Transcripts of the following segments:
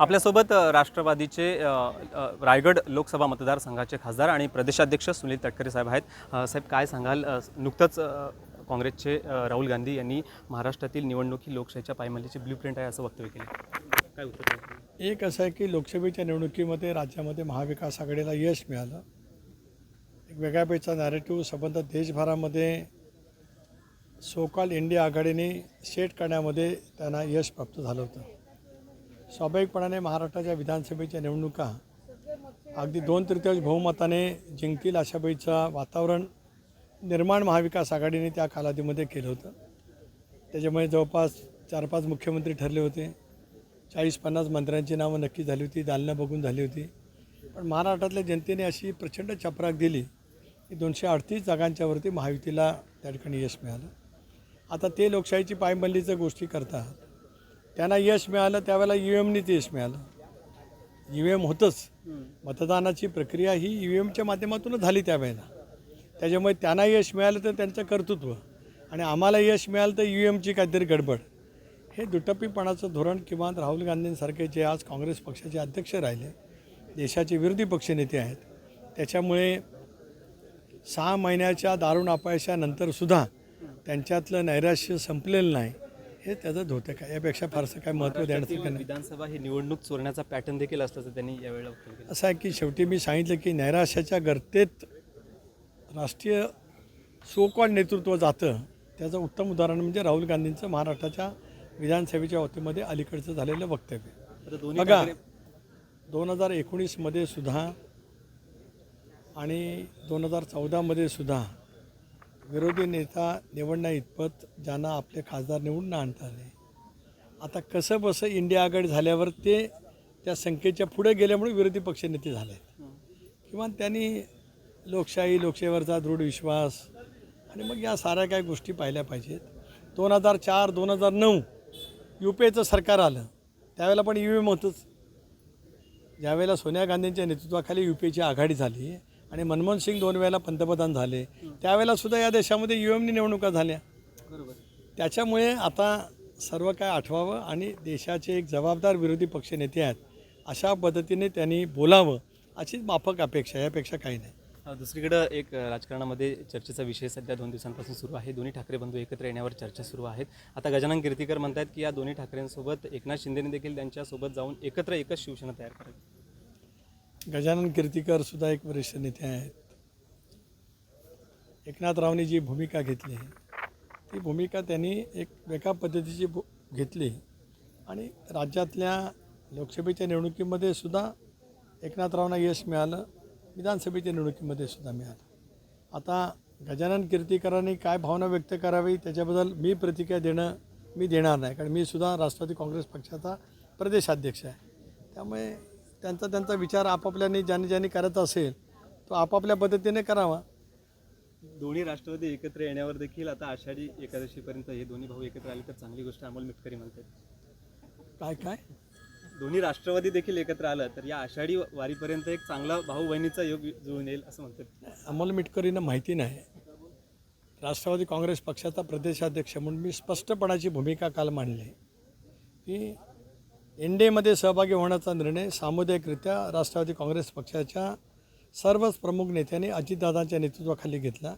आपल्यासोबत राष्ट्रवादीचे रायगड लोकसभा मतदारसंघाचे खासदार आणि प्रदेशाध्यक्ष सुनील तटकरे साहेब आहेत. साहेब काय सांगाल? नुकतंच काँग्रेसचे राहुल गांधी यांनी महाराष्ट्रातील निवडणुकी लोकशाहीच्या पायमल्लीची ब्ल्यू प्रिंट आहे असं वक्तव्य केलं. काय उत्तर एक असं आहे की लोकसभेच्या निवडणुकीमध्ये राज्यामध्ये महाविकास आघाडीला यश मिळालं. एक वेगळ्यापेक्षा नॅरेटिव्ह संबंध देशभरामध्ये सोकाल इंडिया आघाडीने सेट करण्यामध्ये त्यांना यश प्राप्त झालं होतं. स्वाभाविकपणाने महाराष्ट्राच्या विधानसभेच्या निवडणुका अगदी दोन तृतीयांश बहुमताने जिंकतील अशापैकीचं वातावरण निर्माण महाविकास आघाडीने त्या कालावधीमध्ये केलं होतं. त्याच्यामुळे जवळपास चार पाच मुख्यमंत्री ठरले होते. चाळीस पन्नास मंत्र्यांची नावं नक्की झाली होती दालनं बघून झाली होती. पण महाराष्ट्रातल्या जनतेने अशी प्रचंड चपराक दिली की दोनशे अडतीस जागांच्यावरती महायुतीला त्या ठिकाणी यश मिळालं. आता ते लोकशाहीची पायमल्लीचं गोष्टी करतात. त्यांना यश मिळालं त्यावेळेला यू एमनीच यश मिळालं. ई व्ही एम होतंच. मतदानाची प्रक्रिया ही ई व्ही एमच्या माध्यमातूनच झाली त्यावेळेला. त्याच्यामुळे त्यांना यश मिळालं तर त्यांचं कर्तृत्व आणि आम्हाला यश मिळालं तर यू एमची काहीतरी गडबड. हे दुटप्पीपणाचं धोरण किंवा राहुल गांधींसारखे जे आज काँग्रेस पक्षाचे अध्यक्ष राहिले देशाचे विरोधी पक्षनेते आहेत त्याच्यामुळे सहा महिन्याच्या दारुण अपयशानंतरसुद्धा त्यांच्यातलं नैराश्य संपलेलं नाही. हे त्याचं धोतक आहे यापेक्षा फारसं काय महत्त्व देण्यासारखं नाही. विधानसभा ही निवडणूक चोरण्याचा पॅटर्न देखील असल्याचं त्यांनी यावेळेला वक्तव्य केलं. असं आहे की शेवटी मी सांगितलं की नैराश्याच्या गर्तेत राष्ट्रीय सोकॉल नेतृत्व जातं. त्याचं उत्तम उदाहरण म्हणजे राहुल गांधींचं महाराष्ट्राच्या विधानसभेच्या वतीमध्ये अलीकडचं झालेलं वक्तव्य. दोन्ही बघा ठाकरे- दोन हजार एकोणीसमध्ये सुद्धा आणि दोन हजार चौदामध्ये सुद्धा विरोधी नेता निवडण्या इतपत ज्यांना आपले खासदार निवडून आणता आले. आता कसं बसं इंडिया आघाडी झाल्यावर ते त्या संख्येच्या पुढे गेल्यामुळे विरोधी पक्षनेते झाले किंवा त्यांनी लोकशाही लोकशाहीवरचा दृढ विश्वास आणि मग या साऱ्या काही गोष्टी पाहिल्या पाहिजेत. दोन हजार चार दोन हजार नऊ यू पी एचं सरकार आलं. त्यावेळेला पण यू एम होतंच. ज्यावेळेला सोनिया गांधींच्या नेतृत्वाखाली यू पी एची आघाडी झाली आणि मनमोहन सिंग दोन वेळेला पंतप्रधान झाले. त्यावेळेला सुद्धा या देशामध्ये यू एमनी निवडणुका झाल्या. बरोबर. त्याच्यामुळे आता सर्व काय आठवावं आणि देशाचे एक जबाबदार विरोधी पक्षनेते आहेत अशा पद्धतीने त्यांनी बोलावं अशीच माफक अपेक्षा यापेक्षा काही नाही. दुसरीकडं एक राजकारणामध्ये चर्चेचा विषय सध्या दोन दिवसांपासून सुरू आहे. दोन्ही ठाकरे बंधू एकत्र येण्यावर चर्चा सुरू आहेत. आता गजानन कीर्तीकर म्हणतात की या दोन्ही ठाकरेंसोबत एकनाथ शिंदेने देखील त्यांच्यासोबत जाऊन एकत्र एकच शिवसेना तयार करावी. गजानन कीर्तीकर सुद्धा एक वरिष्ठ नेते आहेत. एकनाथरावनी जी भूमिका घेतली ती भूमिका त्यांनी एक वेगळ्या पद्धतीची घेतली आणि राज्यातल्या लोकसभेच्या निवडणुकीमध्ये सुद्धा एकनाथरावना यश मिळालं विधानसभेच्या निवडणुकीमध्ये सुद्धा मिळालं. आता गजानन कीर्तीकरांनी काय भावना व्यक्त करावी त्याच्याबद्दल मी प्रतिक्रिया देणं मी देणार नाही कारण मी सुद्धा राष्ट्रवादी काँग्रेस पक्षाचा प्रदेशाध्यक्ष आहे. त्यामुळे त्यांचा त्यांचा विचार आपापल्याने ज्याने ज्याने करत असेल तो आपापल्या पद्धतीने करावा. दोन्ही राष्ट्रवादी एकत्र येण्यावर देखील आता आषाढी एकादशीपर्यंत हे दोन्ही भाऊ एकत्र आले तर चांगली गोष्ट अमोल मिटकरी म्हणतात. काय काय? दोन्ही राष्ट्रवादी देखील एकत्र आलं तर या आषाढी वारीपर्यंत एक चांगला भाऊ बहिणीचा योग जुळून येईल असं म्हणतात. अमोल मिटकरींना माहिती नाही. राष्ट्रवादी काँग्रेस पक्षाचा प्रदेशाध्यक्ष म्हणून मी स्पष्टपणाची भूमिका काल मांडली. की एन डी एमध्ये सहभागी होण्याचा निर्णय सामुदायिकरित्या राष्ट्रवादी काँग्रेस पक्षाच्या सर्वच प्रमुख नेत्यांनी अजितदादांच्या नेतृत्वाखाली घेतला.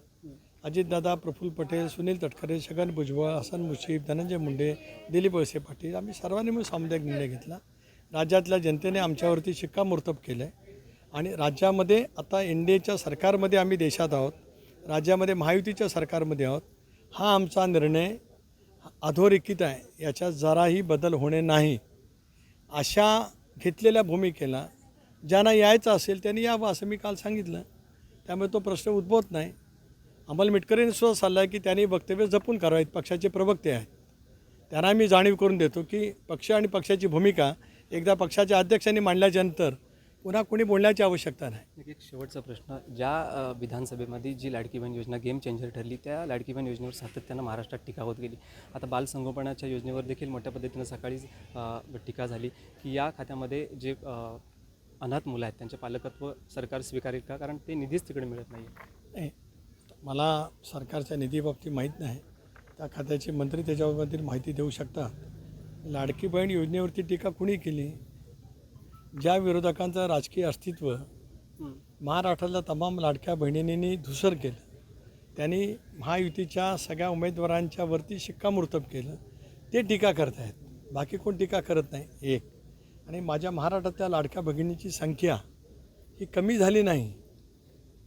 अजितदादा प्रफुल्ल पटेल सुनील तटकरे छगन भुजबळ हसन मुश्रीफ धनंजय मुंडे दिलीप वळसे पाटील आम्ही सर्वांनी मिळून सामुदायिक निर्णय घेतला. राज्यातल्या जनतेने आमच्यावरती शिक्कामोर्तब केलं आहे आणि राज्यामध्ये आता एन डी एच्या सरकारमध्ये आम्ही देशात आहोत राज्यामध्ये महायुतीच्या सरकारमध्ये आहोत हा आमचा निर्णय अधोरेखित आहे. याच्यात जराही बदल होणे नाही. अशा घेतलेल्या भूमिकेला ज्यांना यायचं असेल त्यांनी यावं असं मी काल सांगितलं. त्यामुळे तो प्रश्न उद्भवत नाही. अमल मिटकरींनी सुद्धा सल्ला आहे की त्यांनी वक्तव्य जपून करावेत पक्षाचे प्रवक्ते आहेत. त्यांना मी जाणीव करून देतो की पक्ष आणि पक्षाची भूमिका एकदा पक्षाच्या अध्यक्षांनी मांडल्याच्यानंतर पुन्हा कोणी बोलण्याची आवश्यकता नाही. एक एक शेवटचा प्रश्न. ज्या विधानसभेमध्ये जी लाडकी बहीण योजना गेम चेंजर ठरली त्या लाडकी बहीण योजनेवर सातत्यानं महाराष्ट्रात टीका होत गेली. आता बालसंगोपनाच्या योजनेवर देखील मोठ्या पद्धतीनं सकाळीच टीका झाली की या खात्यामध्ये जे अनाथ मुलं आहेत त्यांचे पालकत्व सरकार स्वीकारेल का? कारण ते निधीच तिकडे मिळत नाही नाही. मला सरकारच्या निधीबाबतीत माहीत नाही. त्या खात्याचे मंत्री त्याच्याबद्दल माहिती देऊ शकतात. लाडकी बहीण योजनेवरती टीका कुणी केली? ज्या विरोधकांचं राजकीय अस्तित्व. महाराष्ट्रातल्या तमाम लाडक्या बहिणींनी धुसर केलं त्यांनी महायुतीच्या सगळ्या उमेदवारांच्या वरती शिक्कामोर्तब केलं ते टीका करत आहेत. बाकी कोण टीका करत नाही? एक. आणि माझ्या महाराष्ट्रातल्या लाडक्या भगिनीची संख्या ही कमी झाली नाही.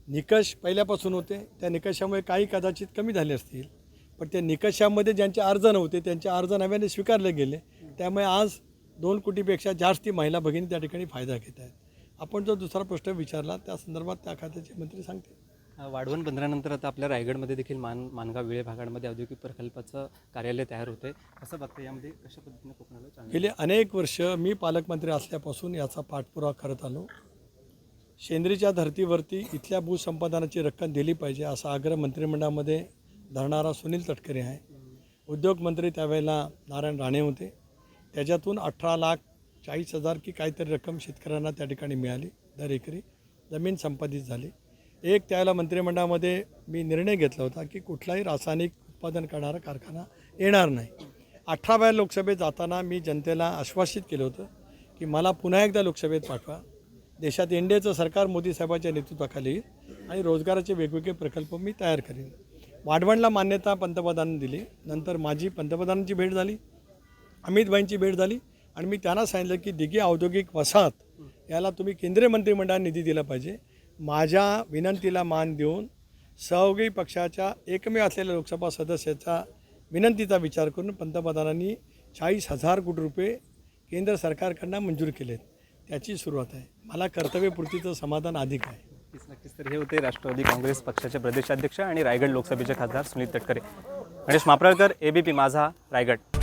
निकष पहिल्यापासून होते. त्या निकषामुळे काही कदाचित कमी झाले असतील. पण त्या निकषामध्ये ज्यांचे अर्ज नव्हते त्यांचे अर्ज नव्याने स्वीकारले गेले. त्यामुळे आज दोन कोटीपेक्षा जास्ती महिला भगिनी त्या ठिकाणी फायदा घेत आहेत. आपण जो दुसरा प्रश्न विचारला त्या संदर्भात त्या खात्याचे मंत्री सांगतील. वाढवण बंदरानंतर आता आपल्या रायगडमध्ये देखील मान मानगाव वेळे भागामध्ये औद्योगिक प्रकल्पाचं कार्यालय तयार होते कसं बघतं यामध्ये कशा पद्धतीने कोकणाला गेले अनेक वर्ष मी पालकमंत्री असल्यापासून याचा पाठपुरावा करत आलो. शेंद्रीच्या धर्तीवरती इथल्या भूसंपादनाची रक्कम दिली पाहिजे असा आग्रह मंत्रिमंडळामध्ये धरणारा सुनील तटकरे आहे. उद्योगमंत्री त्यावेळेला नारायण राणे होते. त्याच्यातून अठरा लाख चाळीस हजार की काहीतरी रक्कम शेतकऱ्यांना त्या ठिकाणी मिळाली दर एकरी. जमीन संपादित झाली. एक त्यावेळेला मंत्रिमंडळामध्ये मी निर्णय घेतला होता की कुठलाही रासायनिक उत्पादन करणारा कारखाना येणार नाही. अठराव्या लोकसभेत जाताना मी जनतेला आश्वासित केलं होतं की मला पुन्हा एकदा लोकसभेत पाठवा. देशात एनडीएचं सरकार मोदी साहेबांच्या नेतृत्वाखाली येईल आणि रोजगाराचे वेगवेगळे प्रकल्प मी तयार करेन. वाढवणला मान्यता पंतप्रधानांनी दिली. नंतर माझी पंतप्रधानांची भेट झाली. अमितभाईंची भेट झाली आणि मी त्यांना सांगितलं की दिघी औद्योगिक वसाहत याला तुम्ही केंद्रीय मंत्रिमंडळाने निधी दिला पाहिजे. माझ्या विनंतीला मान देऊन सहयोगी पक्षाच्या एकमेव असलेल्या लोकसभा सदस्याचा विनंतीचा विचार करून पंतप्रधानांनी चाळीस हजार कोटी रुपये केंद्र सरकारकडनं मंजूर केलेत. त्याची सुरुवात आहे. मला कर्तव्यपूर्तीचं समाधान अधिक आहे. नक्कीच नक्कीच. तर हे होते राष्ट्रवादी काँग्रेस पक्षाचे प्रदेशाध्यक्ष आणि रायगड लोकसभेचे खासदार सुनील तटकरे. गणेश मापराळकर एबीपी माझा रायगड.